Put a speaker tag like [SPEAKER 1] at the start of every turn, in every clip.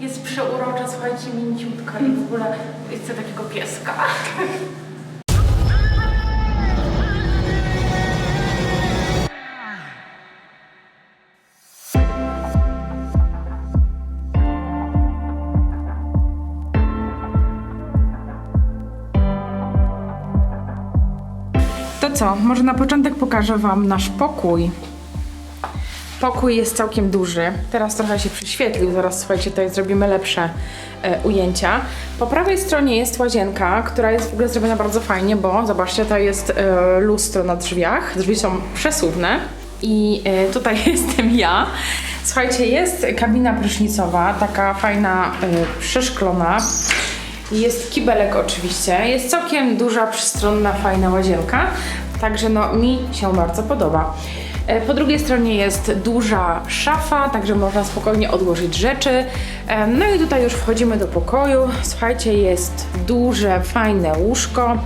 [SPEAKER 1] Jest przeurocza, słuchajcie, mięciutka i w ogóle chcę takiego pieska. To co, może na początek pokażę Wam nasz pokój. Pokój jest całkiem duży. Teraz trochę się przyświetlił. Zaraz słuchajcie, tutaj zrobimy lepsze e, ujęcia. Po prawej stronie jest łazienka, która jest w ogóle zrobiona bardzo fajnie, bo zobaczcie, to jest e, lustro na drzwiach. Drzwi są przesuwne. I e, tutaj jestem ja. Słuchajcie, jest kabina prysznicowa, taka fajna, e, przeszklona. Jest kibelek oczywiście. Jest całkiem duża, przystronna, fajna łazienka. Także no mi się bardzo podoba. E, Po drugiej stronie jest duża szafa, także można spokojnie odłożyć rzeczy. E, No i tutaj już wchodzimy do pokoju. Słuchajcie, jest duże, fajne łóżko.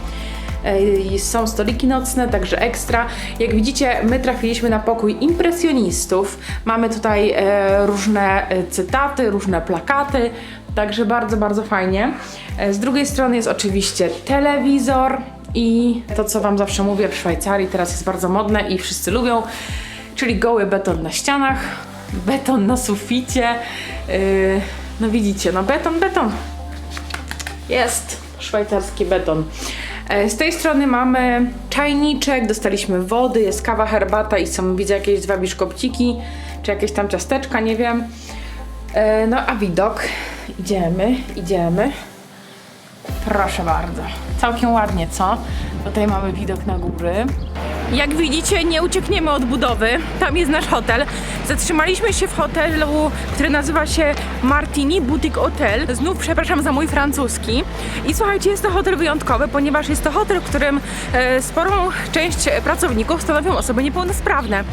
[SPEAKER 1] E, Są stoliki nocne, także ekstra. Jak widzicie, my trafiliśmy na pokój impresjonistów. Mamy tutaj różne cytaty, różne plakaty, także bardzo, bardzo fajnie. Z drugiej strony jest oczywiście telewizor i to, co Wam zawsze mówię w Szwajcarii, teraz jest bardzo modne i wszyscy lubią, czyli goły beton na ścianach, beton na suficie. Yy, no widzicie, no beton, beton. Jest szwajcarski beton. E, Z tej strony mamy czajniczek, dostaliśmy wody, jest kawa, herbata i są widzę jakieś dwa biszkopciki, czy jakieś tam ciasteczka, nie wiem. E, No a widok, idziemy, idziemy. Proszę bardzo. Całkiem ładnie, co? Tutaj mamy widok na góry. Jak widzicie, nie uciekniemy od budowy. Tam jest nasz hotel. Zatrzymaliśmy się w hotelu, który nazywa się Martini Boutique Hotel. Znów przepraszam za mój francuski. I słuchajcie, jest to hotel wyjątkowy, ponieważ jest to hotel, w którym e, sporą część pracowników stanowią osoby niepełnosprawne.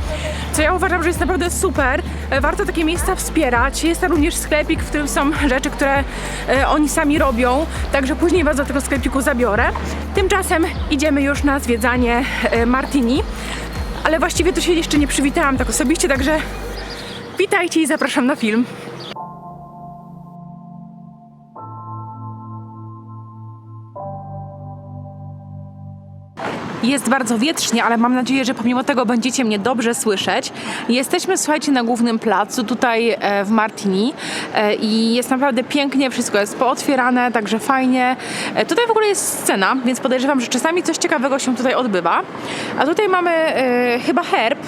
[SPEAKER 1] Co ja uważam, że jest naprawdę super. E, warto takie miejsca wspierać. Jest tam również sklepik, w którym są rzeczy, które e, oni sami robią. Także później was do tego sklepiku zabiorę. Tymczasem idziemy już na zwiedzanie e, Martini. Ale właściwie to się jeszcze nie przywitałam tak osobiście, także witajcie i zapraszam na film. Jest bardzo wietrznie, ale mam nadzieję, że pomimo tego będziecie mnie dobrze słyszeć. Jesteśmy, słuchajcie, na głównym placu tutaj e, w Martini e, i jest naprawdę pięknie, wszystko jest pootwierane, także fajnie. E, tutaj w ogóle jest scena, więc podejrzewam, że czasami coś ciekawego się tutaj odbywa. A tutaj mamy chyba herb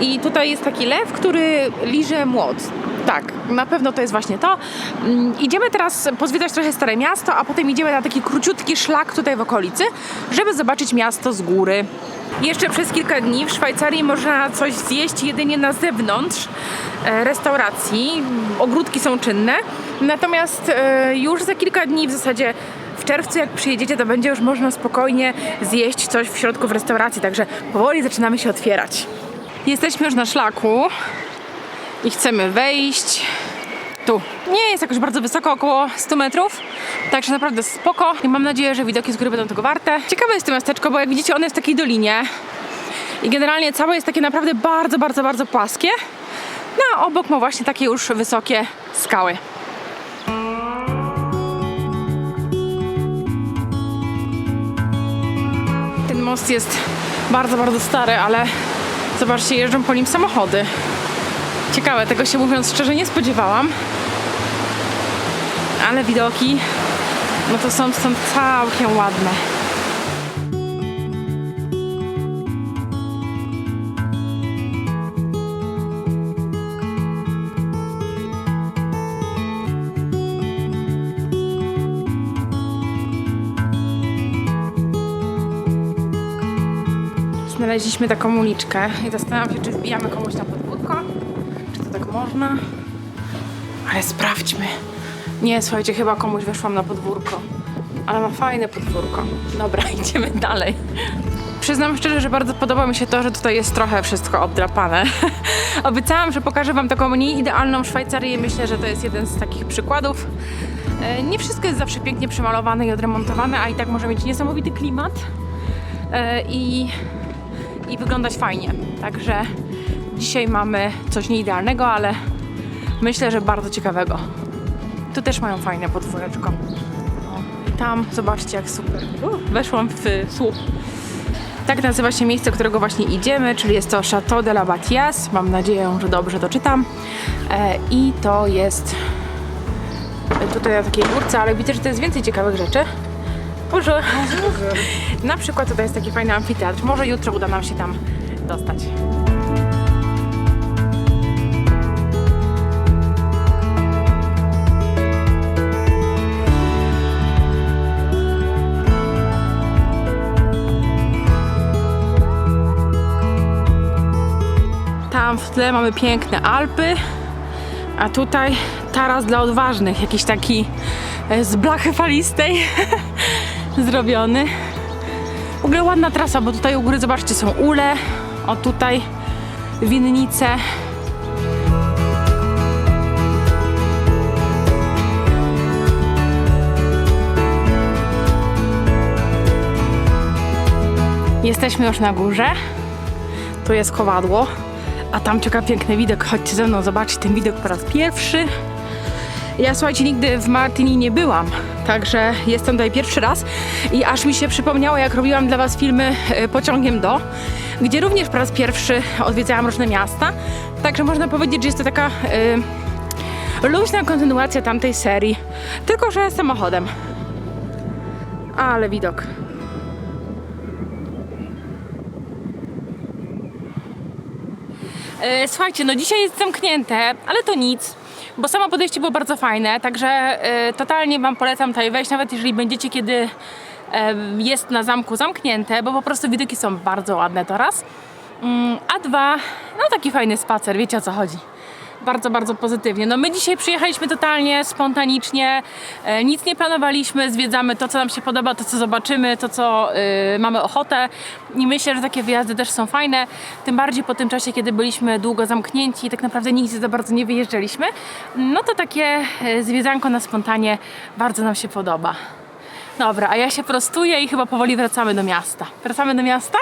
[SPEAKER 1] i tutaj jest taki lew, który liże młot. Tak, na pewno to jest właśnie to. Mm, Idziemy teraz pozwiedzać trochę Stare Miasto, a potem idziemy na taki króciutki szlak tutaj w okolicy, żeby zobaczyć miasto z góry. Jeszcze przez kilka dni w Szwajcarii można coś zjeść jedynie na zewnątrz e, restauracji. Ogródki są czynne. Natomiast e, już za kilka dni, w zasadzie w czerwcu, jak przyjedziecie, to będzie już można spokojnie zjeść coś w środku w restauracji. Także powoli zaczynamy się otwierać. Jesteśmy już na szlaku i chcemy wejść. Tu. Nie jest jakoś bardzo wysoko, około 100 metrów. Także naprawdę spoko. I mam nadzieję, że widoki z góry będą tego warte. Ciekawe jest to miasteczko, bo jak widzicie, ono jest w takiej dolinie. I generalnie całe jest takie naprawdę bardzo, bardzo, bardzo płaskie. No a obok ma właśnie takie już wysokie skały. Ten most jest bardzo, bardzo stary, ale zobaczcie, jeżdżą po nim samochody. Ciekawe, tego się mówiąc szczerze nie spodziewałam. Ale widoki, no to są stąd całkiem ładne. Znaleźliśmy taką uliczkę i zastanawiam się, czy wbijamy komuś na można. Ale sprawdźmy. Nie, słuchajcie, chyba komuś weszłam na podwórko. Ale ma fajne podwórko. Dobra, idziemy dalej. Przyznam szczerze, że bardzo podoba mi się to, że tutaj jest trochę wszystko obdrapane. Obiecałam, że pokażę Wam taką mniej idealną Szwajcarię myślę, że to jest jeden z takich przykładów. E, Nie wszystko jest zawsze pięknie przemalowane i odremontowane, a i tak może mieć niesamowity klimat e, i, i wyglądać fajnie. Także dzisiaj mamy coś nieidealnego, ale myślę, że bardzo ciekawego. Tu też mają fajne podwóreczko. O, I tam, zobaczcie jak super. U, weszłam w słup. Tak nazywa się miejsce, którego właśnie idziemy, czyli jest to Chateau de la Batias. Mam nadzieję, że dobrze to czytam. E, I to jest tutaj na takiej górce, ale widzę, że to jest więcej ciekawych rzeczy. Może. Na przykład tutaj jest taki fajny amfiteatr. Może jutro uda nam się tam dostać. W tle mamy piękne Alpy, a tutaj taras dla odważnych, jakiś taki e, z blachy falistej zrobiony. W ogóle ładna trasa, bo tutaj u góry zobaczcie są ule, o tutaj winnice. Jesteśmy już na górze. Tu jest kowadło, a tam czeka piękny widok. Chodźcie ze mną zobaczyć ten widok po raz pierwszy. Ja słuchajcie, nigdy w Martini nie byłam, także jestem tutaj pierwszy raz i aż mi się przypomniało, jak robiłam dla Was filmy e, pociągiem do, gdzie również po raz pierwszy odwiedzałam różne miasta. Także można powiedzieć, że jest to taka e, luźna kontynuacja tamtej serii, tylko że samochodem. Ale widok. Słuchajcie, no dzisiaj jest zamknięte, ale to nic, bo samo podejście było bardzo fajne, także e, totalnie Wam polecam tutaj wejść, nawet jeżeli będziecie, kiedy e, jest na zamku zamknięte, bo po prostu widoki są bardzo ładne to raz. Mm, A dwa, no taki fajny spacer, wiecie o co chodzi. Bardzo, bardzo pozytywnie. No my dzisiaj przyjechaliśmy totalnie spontanicznie, e, nic nie planowaliśmy, zwiedzamy to, co nam się podoba, to, co zobaczymy, to, co y, mamy ochotę i myślę, że takie wyjazdy też są fajne, tym bardziej po tym czasie, kiedy byliśmy długo zamknięci i tak naprawdę nigdzie za bardzo nie wyjeżdżaliśmy, no to takie e, zwiedzanko na spontanie bardzo nam się podoba. Dobra, a ja się prostuję i chyba powoli wracamy do miasta. Wracamy do miasta?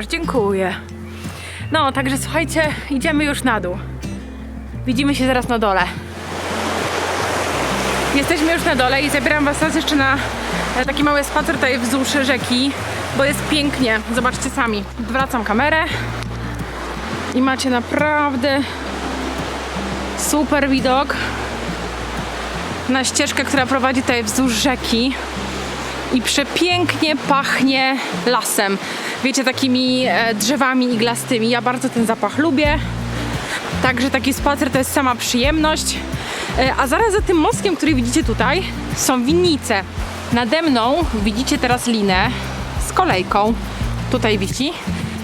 [SPEAKER 1] Dziękuję. No, także słuchajcie, idziemy już na dół. Widzimy się zaraz na dole. Jesteśmy już na dole i zabieram was teraz jeszcze na taki mały spacer tutaj wzdłuż rzeki, bo jest pięknie. Zobaczcie sami. Wracam kamerę i macie naprawdę super widok na ścieżkę, która prowadzi tutaj wzdłuż rzeki i przepięknie pachnie lasem. Wiecie, takimi e, drzewami iglastymi. Ja bardzo ten zapach lubię. Także taki spacer to jest sama przyjemność. E, A zaraz za tym mostkiem, który widzicie tutaj, są winnice. Nade mną widzicie teraz linę z kolejką. Tutaj wisi,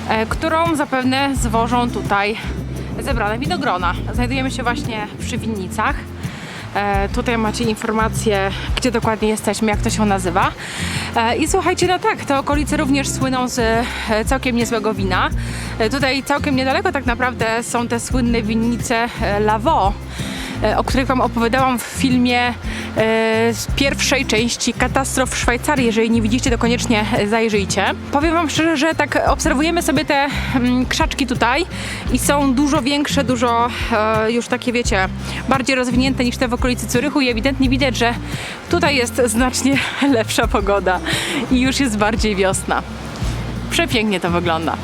[SPEAKER 1] e, którą zapewne zwożą tutaj zebrane winogrona. Znajdujemy się właśnie przy winnicach. E, tutaj macie informacje, gdzie dokładnie jesteśmy, jak to się nazywa. E, I słuchajcie, no tak, te okolice również słyną z e, całkiem niezłego wina. Tutaj całkiem niedaleko tak naprawdę są te słynne winnice e, o których Wam opowiadałam w filmie e, z pierwszej części Katastrof w Szwajcarii. Jeżeli nie widzicie, to koniecznie e, zajrzyjcie. Powiem Wam szczerze, że tak obserwujemy sobie te mm, krzaczki tutaj i są dużo większe, dużo e, już takie, wiecie, bardziej rozwinięte niż te w okolicy Curychu i ewidentnie widać, że tutaj jest znacznie lepsza pogoda i już jest bardziej wiosna. Przepięknie to wygląda.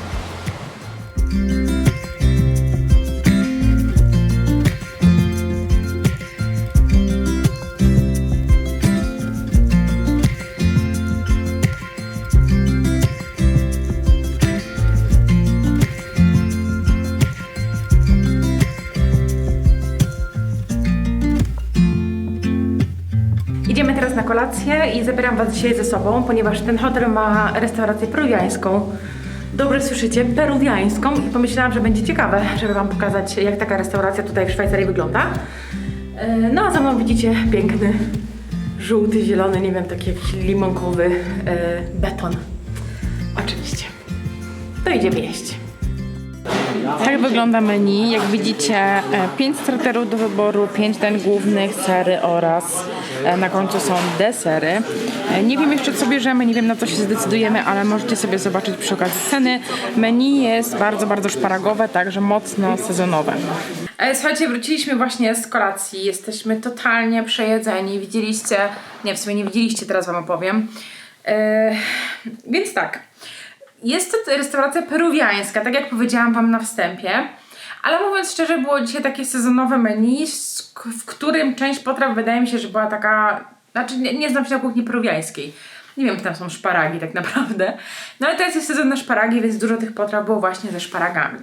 [SPEAKER 1] Kolację i zabieram Was dzisiaj ze sobą, ponieważ ten hotel ma restaurację peruwiańską. Dobrze słyszycie, peruwiańską i pomyślałam, że będzie ciekawe, żeby Wam pokazać, jak taka restauracja tutaj w Szwajcarii wygląda. E, No a za mną widzicie piękny, żółty, zielony, nie wiem, taki jakiś limonkowy e, beton. Oczywiście. To idziemy jeść. Tak wygląda menu. Jak widzicie, 5 starterów do wyboru, 5 dań głównych, sery oraz e, na końcu są desery. E, Nie wiem jeszcze co bierzemy, nie wiem na co się zdecydujemy, ale możecie sobie zobaczyć przy okazji ceny. Menu jest bardzo, bardzo szparagowe, także mocno sezonowe. E, Słuchajcie, wróciliśmy właśnie z kolacji. Jesteśmy totalnie przejedzeni. Widzieliście, nie w sumie nie widzieliście, teraz Wam opowiem. E, więc tak. Jest to restauracja peruwiańska, tak jak powiedziałam Wam na wstępie. Ale mówiąc szczerze, było dzisiaj takie sezonowe menu, w którym część potraw wydaje mi się, że była taka. Znaczy, nie, nie znam się na kuchni peruwiańskiej. Nie wiem, czy tam są szparagi tak naprawdę. No ale teraz jest sezon na szparagi, więc dużo tych potraw było właśnie ze szparagami.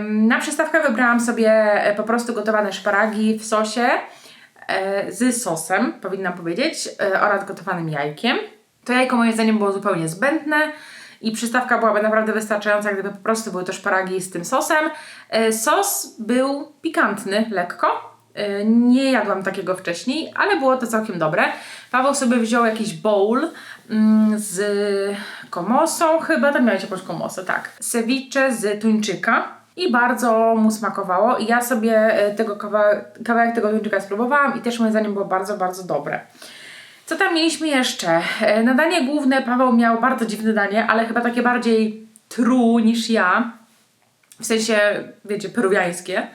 [SPEAKER 1] Na przystawkę wybrałam sobie e, po prostu gotowane szparagi w sosie e, z sosem, powinnam powiedzieć, e, oraz gotowanym jajkiem. To jajko moim zdaniem było zupełnie zbędne i przystawka byłaby naprawdę wystarczająca, gdyby po prostu były to szparagi z tym sosem. E, Sos był pikantny, lekko. E, Nie jadłam takiego wcześniej, ale było to całkiem dobre. Paweł sobie wziął jakiś bowl mm, z komosą, chyba tam miałeś jakąś komosę, tak. Ceviche z tuńczyka i bardzo mu smakowało. I ja sobie e, tego kawa- kawałek tego tuńczyka spróbowałam i też moim zdaniem było bardzo, bardzo dobre. Co tam mieliśmy jeszcze? E, Na danie główne Paweł miał bardzo dziwne danie, ale chyba takie bardziej true niż ja. W sensie, wiecie, peruwiańskie.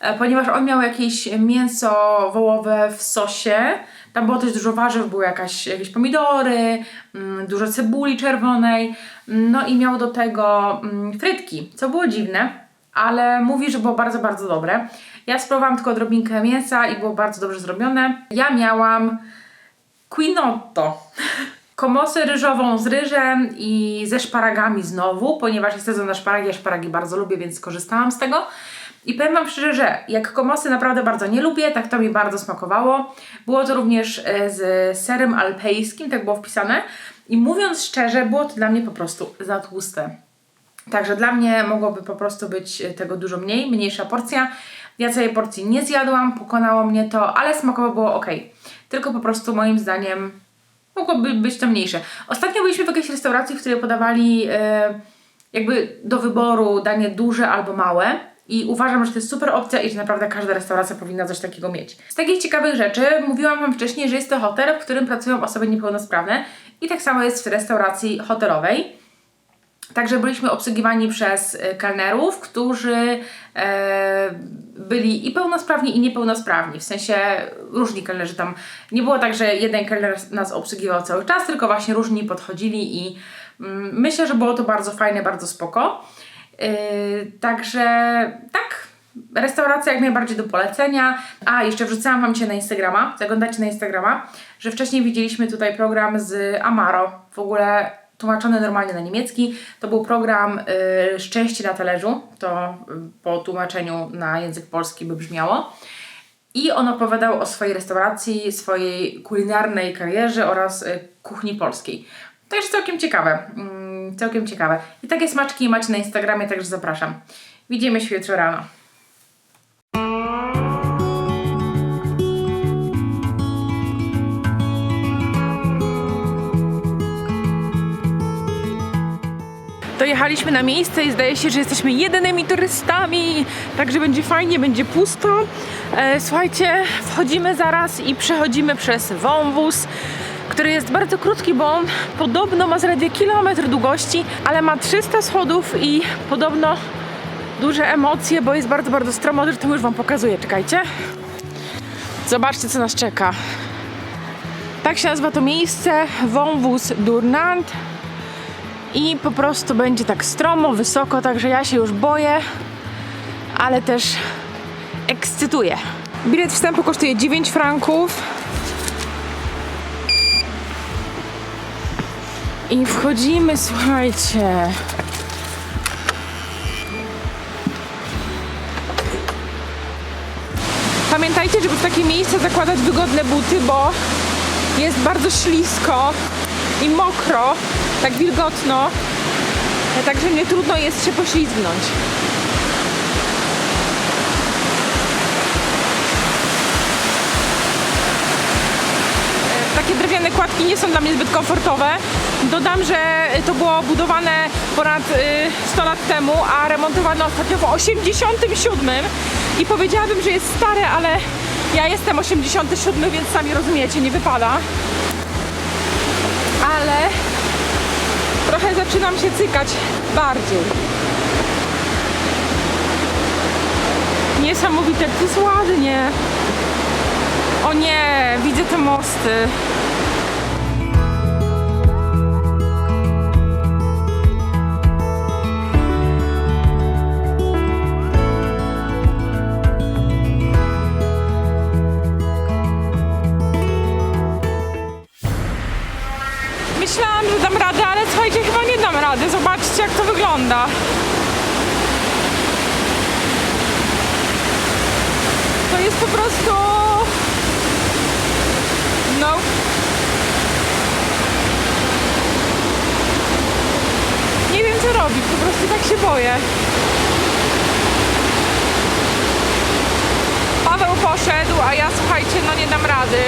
[SPEAKER 1] E, Ponieważ on miał jakieś mięso wołowe w sosie. Tam było też dużo warzyw, były jakaś, jakieś pomidory, mm, dużo cebuli czerwonej. No i miał do tego mm, frytki, co było dziwne, ale mówi, że było bardzo, bardzo dobre. Ja spróbowałam tylko odrobinkę mięsa i było bardzo dobrze zrobione. Ja miałam quinotto. Komosę ryżową z ryżem i ze szparagami znowu, ponieważ jest sezon na szparagi, ja szparagi bardzo lubię, więc skorzystałam z tego. I powiem Wam szczerze, że jak komosy naprawdę bardzo nie lubię, tak to mi bardzo smakowało. Było to również e, z serem alpejskim, tak było wpisane. I mówiąc szczerze, było to dla mnie po prostu za tłuste. Także dla mnie mogłoby po prostu być tego dużo mniej, mniejsza porcja. Ja całej porcji nie zjadłam, pokonało mnie to, ale smakowo było ok. Tylko po prostu moim zdaniem mogłoby być to mniejsze. Ostatnio byliśmy w jakiejś restauracji, w której podawali e, jakby do wyboru danie duże albo małe. I uważam, że to jest super opcja i że naprawdę każda restauracja powinna coś takiego mieć. Z takich ciekawych rzeczy mówiłam Wam wcześniej, że jest to hotel, w którym pracują osoby niepełnosprawne i tak samo jest w restauracji hotelowej. Także byliśmy obsługiwani przez e, kelnerów, którzy e, byli i pełnosprawni, i niepełnosprawni. W sensie różni kelnerzy tam. Nie było tak, że jeden kelner nas obsługiwał cały czas, tylko właśnie różni podchodzili i mm, myślę, że było to bardzo fajne, bardzo spoko. Yy, także tak, restauracja jak najbardziej do polecenia. A, jeszcze wrzucałam Wam Cię na Instagrama, zaglądajcie na Instagrama, że wcześniej widzieliśmy tutaj program z Amaro, w ogóle tłumaczony normalnie na niemiecki. To był program y, Szczęście na talerzu, to y, po tłumaczeniu na język polski by brzmiało. I on opowiadał o swojej restauracji, swojej kulinarnej karierze oraz y, kuchni polskiej. Także całkiem ciekawe, mm, całkiem ciekawe. I takie smaczki macie na Instagramie, także zapraszam. Widzimy się jutro rano. Dojechaliśmy na miejsce i zdaje się, że jesteśmy jedynymi turystami, także będzie fajnie, będzie pusto. E, słuchajcie, wchodzimy zaraz i przechodzimy przez wąwóz, który jest bardzo krótki, bo on podobno ma zaledwie kilometr długości, ale ma 300 schodów i podobno duże emocje, bo jest bardzo, bardzo stromo. Zresztą już Wam pokazuję, czekajcie. Zobaczcie, co nas czeka. Tak się nazywa to miejsce, wąwóz Durnant i po prostu będzie tak stromo, wysoko, także ja się już boję, ale też ekscytuję. Bilet wstępu kosztuje 9 franków. I wchodzimy, słuchajcie. Pamiętajcie, żeby w takie miejsce zakładać wygodne buty, bo jest bardzo ślisko i mokro, tak wilgotno, także mnie trudno jest się poślizgnąć. takie drewniane kładki nie są dla mnie zbyt komfortowe. Dodam, że to było budowane ponad y, 100 lat temu, a remontowane ostatnio w 87 i powiedziałabym, że jest stare, ale ja jestem 87, więc sami rozumiecie, nie wypada. Ale trochę zaczynam się cykać bardziej. Niesamowite, to jest ładnie. O nie, widzę te mosty. Wygląda. To jest po prostu... No. Nie wiem, co robić. Po prostu tak się boję. Paweł poszedł, a ja, słuchajcie, no nie dam rady.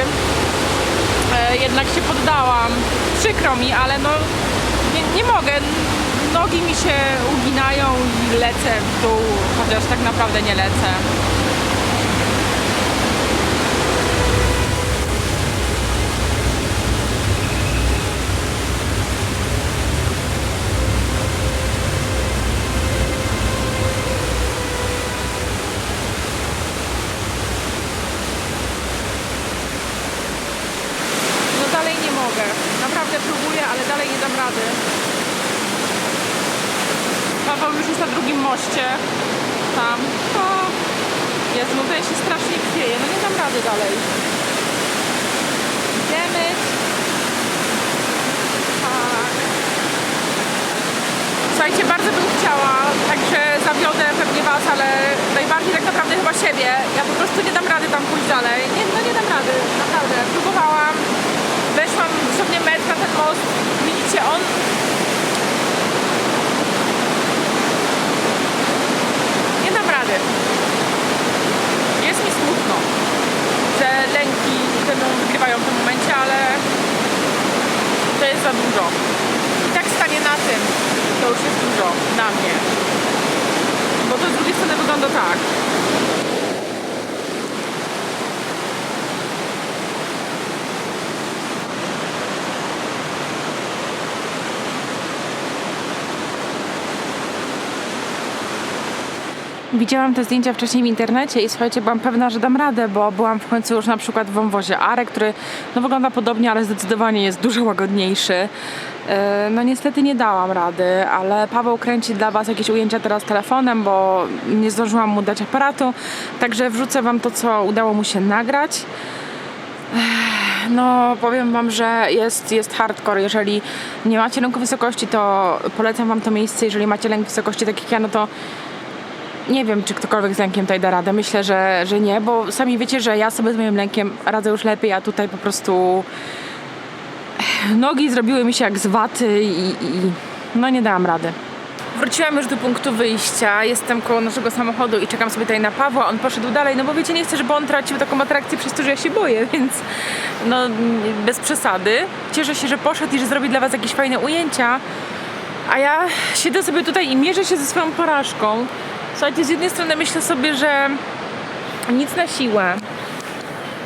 [SPEAKER 1] E, jednak się poddałam. Przykro mi, ale no nie, nie mogę. Nogi mi się uginają i lecę w dół, chociaż tak naprawdę nie lecę. No dalej nie mogę. Naprawdę próbuję, ale dalej nie dam rady. Paweł już jest na drugim moście. Tam. O, Jezu, no tutaj się strasznie chwieje. No nie dam rady dalej. Idziemy. Tak. Słuchajcie, bardzo bym chciała, także zawiodę pewnie Was, ale najbardziej tak naprawdę chyba siebie. Ja po prostu nie dam rady tam pójść dalej. Nie, no nie dam rady, naprawdę. Próbowałam, weszłam dosłownie Widzicie, on... Nie dam rady. Jest mi smutno, że lęki mną wygrywają w tym momencie, ale to jest za dużo. I tak stanie na tym, to już jest dużo na mnie. Bo to z drugiej strony wygląda tak. Widziałam te zdjęcia wcześniej w internecie i słuchajcie, byłam pewna, że dam radę, bo byłam w końcu już na przykład w wąwozie Are, który no, wygląda podobnie, ale zdecydowanie jest dużo łagodniejszy. E, No niestety nie dałam rady, ale Paweł kręci dla Was jakieś ujęcia teraz telefonem, bo nie zdążyłam mu dać aparatu, także wrzucę Wam to, co udało mu się nagrać. No, powiem Wam, że jest, jest hardcore. Jeżeli nie macie lęku wysokości, to polecam Wam to miejsce. Jeżeli macie lęk wysokości, tak jak ja, no to nie wiem, czy ktokolwiek z lękiem tutaj da radę. Myślę, że, że nie, bo sami wiecie, że ja sobie z moim lękiem radzę już lepiej, a tutaj po prostu nogi zrobiły mi się jak z waty i, i no nie dałam rady. Wróciłam już do punktu wyjścia, jestem koło naszego samochodu i czekam sobie tutaj na Pawła, on poszedł dalej, no bo wiecie, nie chcę, żeby on tracił taką atrakcję przez to, że ja się boję, więc no bez przesady. Cieszę się, że poszedł i że zrobi dla Was jakieś fajne ujęcia, a ja siedzę sobie tutaj i mierzę się ze swoją porażką. Słuchajcie, z jednej strony myślę sobie, że nic na siłę.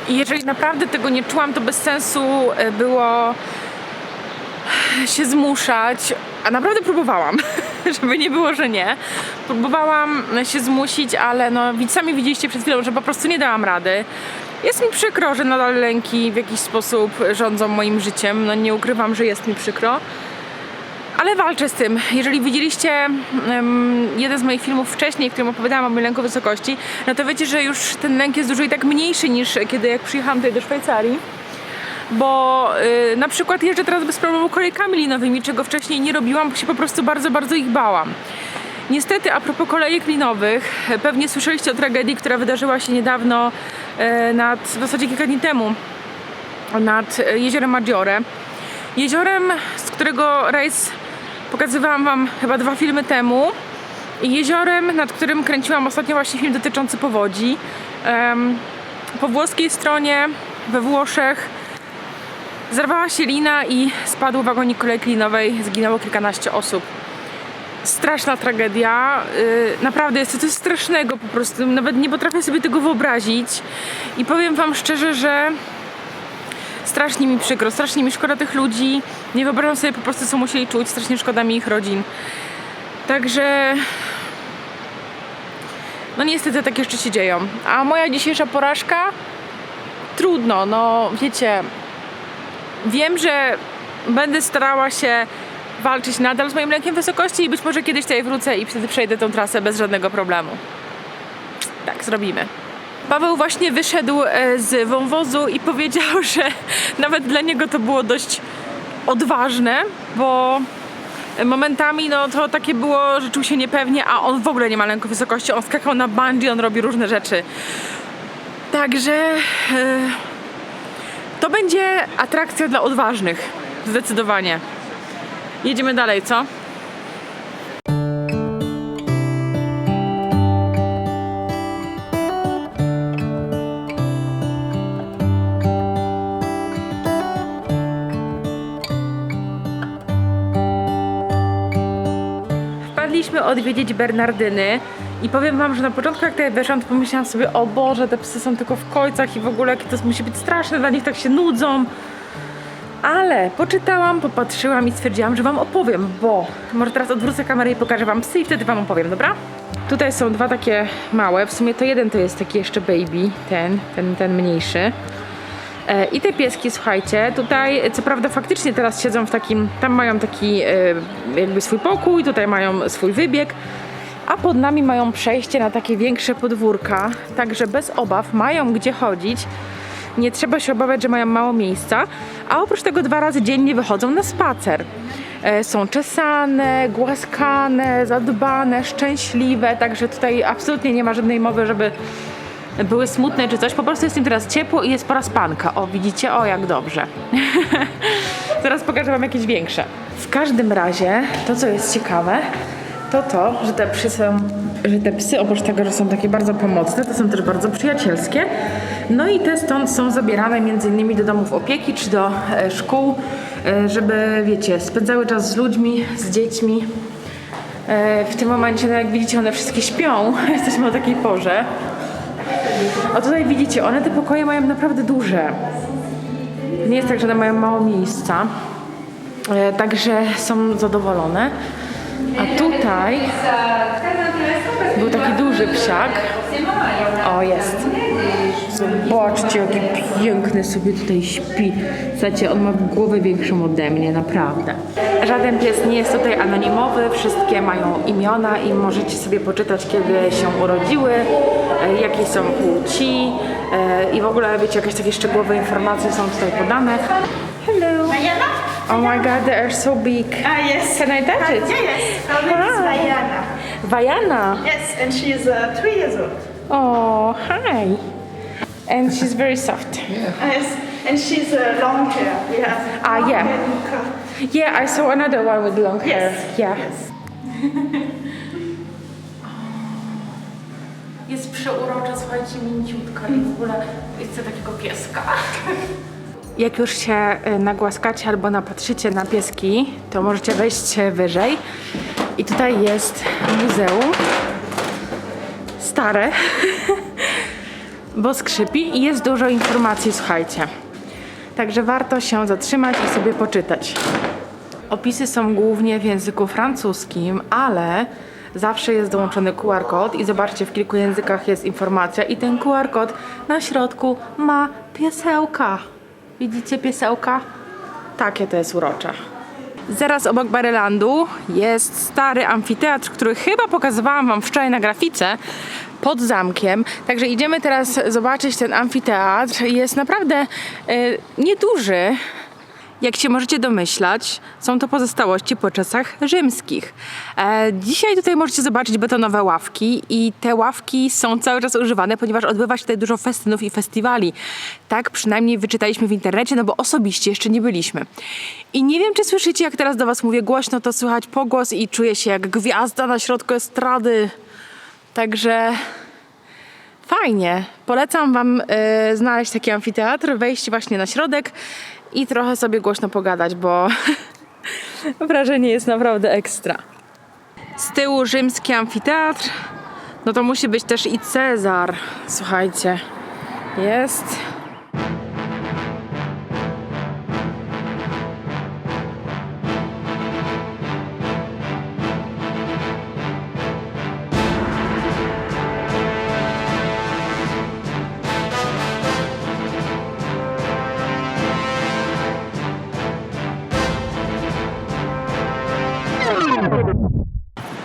[SPEAKER 1] I jeżeli naprawdę tego nie czułam, to bez sensu e, było się zmuszać. A naprawdę próbowałam, żeby nie było, że nie. Próbowałam się zmusić, ale no sami widzieliście przed chwilą, że po prostu nie dałam rady. Jest mi przykro, że nadal lęki w jakiś sposób rządzą moim życiem. No nie ukrywam, że jest mi przykro. Ale walczę z tym. Jeżeli widzieliście em, jeden z moich filmów wcześniej, w którym opowiadałam o moim lęku wysokości, no to wiecie, że już ten lęk jest dużo i tak mniejszy niż kiedy jak przyjechałam tutaj do Szwajcarii. Bo y, na przykład jeżdżę teraz bez problemu kolejkami linowymi, czego wcześniej nie robiłam, bo się po prostu bardzo, bardzo ich bałam. Niestety, a propos kolejek linowych, pewnie słyszeliście o tragedii, która wydarzyła się niedawno, e, nad, w zasadzie kilka dni temu, nad e, jeziorem Maggiore. Jeziorem, z którego rejs pokazywałam Wam chyba dwa filmy temu. Jeziorem, nad którym kręciłam ostatnio właśnie film dotyczący powodzi. Po włoskiej stronie, we Włoszech, zerwała się lina i spadł wagonik kolei. Zginęło kilkanaście osób. Straszna tragedia. Yy, naprawdę jest to coś strasznego po prostu. Nawet nie potrafię sobie tego wyobrazić. I powiem Wam szczerze, że strasznie mi przykro, strasznie mi szkoda tych ludzi. Nie wyobrażam sobie po prostu, co musieli czuć. Strasznie szkoda mi ich rodzin. Także no niestety takie rzeczy się dzieją. A moja dzisiejsza porażka? Trudno, no wiecie, wiem, że będę starała się walczyć nadal z moim lękiem wysokości i być może kiedyś tutaj wrócę i wtedy przejdę tą trasę bez żadnego problemu. Tak, zrobimy. Paweł właśnie wyszedł e, z wąwozu i powiedział, że nawet dla niego to było dość odważne, bo momentami no to takie było, że czuł się niepewnie, a on w ogóle nie ma lęku wysokości, on skakał na bungee, on robi różne rzeczy. Także e, to będzie atrakcja dla odważnych, zdecydowanie. Jedziemy dalej, co? Odwiedzić Bernardyny i powiem wam, że na początku jak tutaj weszłam, to pomyślałam sobie, o Boże, te psy są tylko w końcach i w ogóle to musi być straszne, dla nich tak się nudzą. Ale poczytałam, popatrzyłam i stwierdziłam, że wam opowiem, bo może teraz odwrócę kamerę i pokażę wam psy i wtedy wam opowiem, dobra? Tutaj są dwa takie małe, w sumie to jeden to jest taki jeszcze baby, ten, ten, ten mniejszy. E, I te pieski, słuchajcie, tutaj co prawda faktycznie teraz siedzą w takim, tam mają taki e, jakby swój pokój, tutaj mają swój wybieg, a pod nami mają przejście na takie większe podwórka, także bez obaw mają gdzie chodzić. Nie trzeba się obawiać, że mają mało miejsca, a oprócz tego dwa razy dziennie wychodzą na spacer. E, Są czesane, głaskane, zadbane, szczęśliwe, także tutaj absolutnie nie ma żadnej mowy, żeby były smutne czy coś. Po prostu jest im teraz ciepło i jest pora spanka. O, widzicie? O, jak dobrze. Zaraz pokażę Wam jakieś większe. W każdym razie, to co jest ciekawe, to to, że te psy są, że te psy oprócz tego, że są takie bardzo pomocne, to są też bardzo przyjacielskie. No i te stąd są zabierane między innymi do domów opieki czy do e, szkół, e, żeby, wiecie, spędzały czas z ludźmi, z dziećmi. E, w tym momencie, no jak widzicie, one wszystkie śpią. Jesteśmy o takiej porze. O tutaj widzicie, one te pokoje mają naprawdę duże. Nie jest tak, że one mają mało miejsca. E, także są zadowolone. A tutaj był taki duży psiak. O, jest. Zobaczcie, jaki piękny sobie tutaj śpi. Słuchajcie, on ma głowę większą ode mnie, naprawdę. Żaden pies nie jest tutaj anonimowy, wszystkie mają imiona i możecie sobie poczytać, kiedy się urodziły, e, jakiej są płci e, i w ogóle, wiecie, jakieś takie szczegółowe informacje są tutaj podane. Hello.
[SPEAKER 2] Diana?
[SPEAKER 1] Oh my god, they are so big.
[SPEAKER 2] Ah, yes.
[SPEAKER 1] Can I touch it?
[SPEAKER 2] Yeah, yes. Her name is.
[SPEAKER 1] Vajana.
[SPEAKER 2] Yes, and she is uh, three years old.
[SPEAKER 1] Oh, hi. And she's very soft.
[SPEAKER 2] Yes, and she's uh, long hair. We have
[SPEAKER 1] Ah,
[SPEAKER 2] long
[SPEAKER 1] yeah.
[SPEAKER 2] hair and curl.
[SPEAKER 1] Yeah, I saw another one with long hair.
[SPEAKER 2] Yes.
[SPEAKER 1] Yeah.
[SPEAKER 2] Yes.
[SPEAKER 1] Jest przeurocza, słuchajcie, mięciutka i w ogóle chcę takiego pieska. Jak już się y, nagłaskacie albo napatrzycie na pieski, to możecie wejść wyżej. I tutaj jest muzeum. Stare. Bo skrzypi i jest dużo informacji, słuchajcie. Także warto się zatrzymać i sobie poczytać. Opisy są głównie w języku francuskim, ale zawsze jest dołączony QR kod i zobaczcie, w kilku językach jest informacja i ten QR kod na środku ma piesełka. Widzicie piesełka? Takie to jest urocze. Zaraz obok Barylandu jest stary amfiteatr, który chyba pokazywałam Wam wczoraj na grafice pod zamkiem. Także idziemy teraz zobaczyć ten amfiteatr. Jest naprawdę e, nieduży, Jak się możecie domyślać, są to pozostałości po czasach rzymskich. E, dzisiaj tutaj możecie zobaczyć betonowe ławki i te ławki są cały czas używane, ponieważ odbywa się tutaj dużo festynów i festiwali. Tak przynajmniej wyczytaliśmy w internecie, no bo osobiście jeszcze nie byliśmy. I nie wiem, czy słyszycie, jak teraz do was mówię głośno, to słychać pogłos i czuję się jak gwiazda na środku estrady. Także fajnie. Polecam Wam e, znaleźć taki amfiteatr, wejść właśnie na środek i trochę sobie głośno pogadać, bo wrażenie jest naprawdę ekstra. Z tyłu rzymski amfiteatr, no to musi być też i Cezar. Słuchajcie, jest.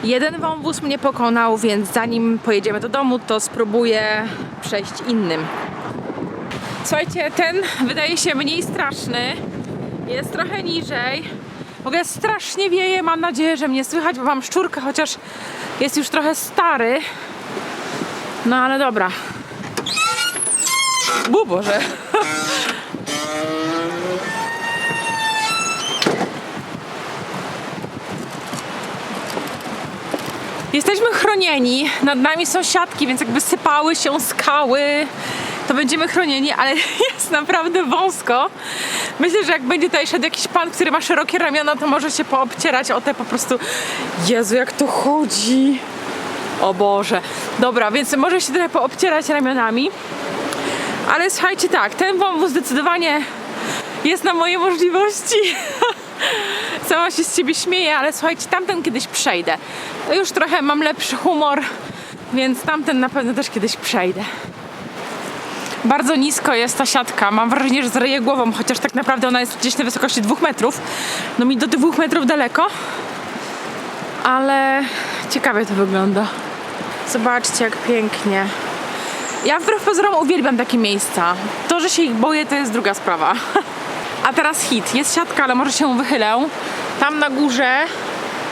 [SPEAKER 1] Jeden wąwóz mnie pokonał, więc zanim pojedziemy do domu, to spróbuję przejść innym. Słuchajcie, ten wydaje się mniej straszny. Jest trochę niżej. W ogóle strasznie wieje, mam nadzieję, że mnie słychać, bo mam szczurkę, chociaż jest już trochę stary. No ale dobra. Bu Boże. Jesteśmy chronieni, nad nami są siatki, więc jakby sypały się skały, to będziemy chronieni, ale jest naprawdę wąsko. Myślę, że jak będzie tutaj szedł jakiś pan, który ma szerokie ramiona, to może się poobcierać o te po prostu... Jezu, jak to chodzi! O Boże. Dobra, więc może się trochę poobcierać ramionami. Ale słuchajcie tak, ten wąwóz zdecydowanie jest na moje możliwości. Sama się z ciebie śmieję, ale słuchajcie, tamten kiedyś przejdę. To już trochę mam lepszy humor, więc tamten na pewno też kiedyś przejdę. Bardzo nisko jest ta siatka. Mam wrażenie, że zryję głową, chociaż tak naprawdę ona jest gdzieś na wysokości dwóch metrów. No mi do dwóch metrów daleko. Ale ciekawie to wygląda. Zobaczcie, jak pięknie. Ja wbrew pozorom uwielbiam takie miejsca. To, że się ich boję, to jest druga sprawa. A teraz hit. Jest siatka, ale może się wychylę. Tam na górze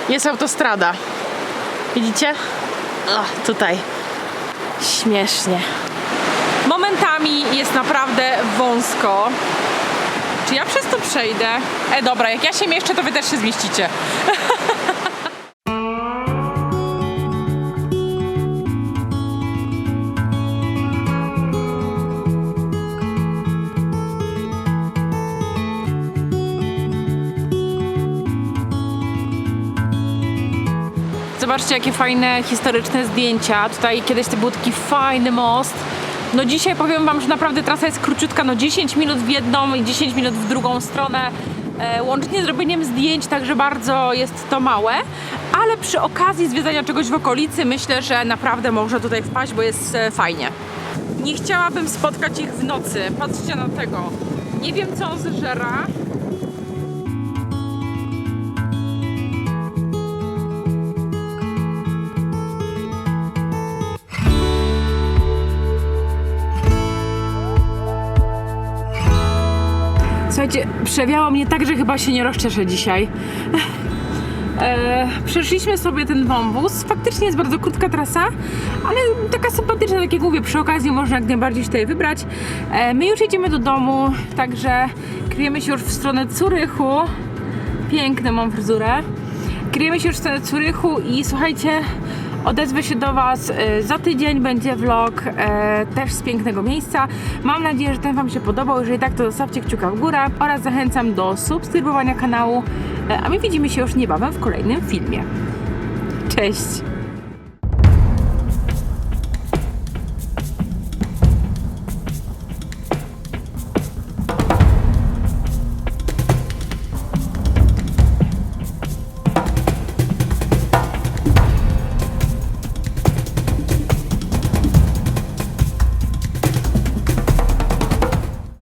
[SPEAKER 1] jest autostrada. Widzicie? Ach, tutaj. Śmiesznie. Momentami jest naprawdę wąsko. Czy ja przez to przejdę? E, dobra, jak ja się mieszczę, to wy też się zmieścicie. Zobaczcie, jakie fajne, historyczne zdjęcia. Tutaj kiedyś to był taki fajny most. No dzisiaj powiem Wam, że naprawdę trasa jest króciutka, no 10 minut w jedną i 10 minut w drugą stronę. E, łącznie z robieniem zdjęć, także bardzo jest to małe. Ale przy okazji zwiedzania czegoś w okolicy myślę, że naprawdę można tutaj wpaść, bo jest e, fajnie. Nie chciałabym spotkać ich w nocy. Patrzcie na tego. Nie wiem, co on zeżera. Słuchajcie, przewiało mnie tak, że chyba się nie rozczeszę dzisiaj. E, przeszliśmy sobie ten wąwóz. Faktycznie jest bardzo krótka trasa, ale taka sympatyczna, tak jak mówię, przy okazji można jak najbardziej tutaj wybrać. E, my już jedziemy do domu, także kryjemy się już w stronę Curychu. Piękną mam fryzurę. Kryjemy się już w stronę Curychu i słuchajcie, odezwę się do Was e, za tydzień, będzie vlog e, też z pięknego miejsca. Mam nadzieję, że ten Wam się podobał. Jeżeli tak, to zostawcie kciuka w górę oraz zachęcam do subskrybowania kanału. E, a my widzimy się już niebawem w kolejnym filmie. Cześć!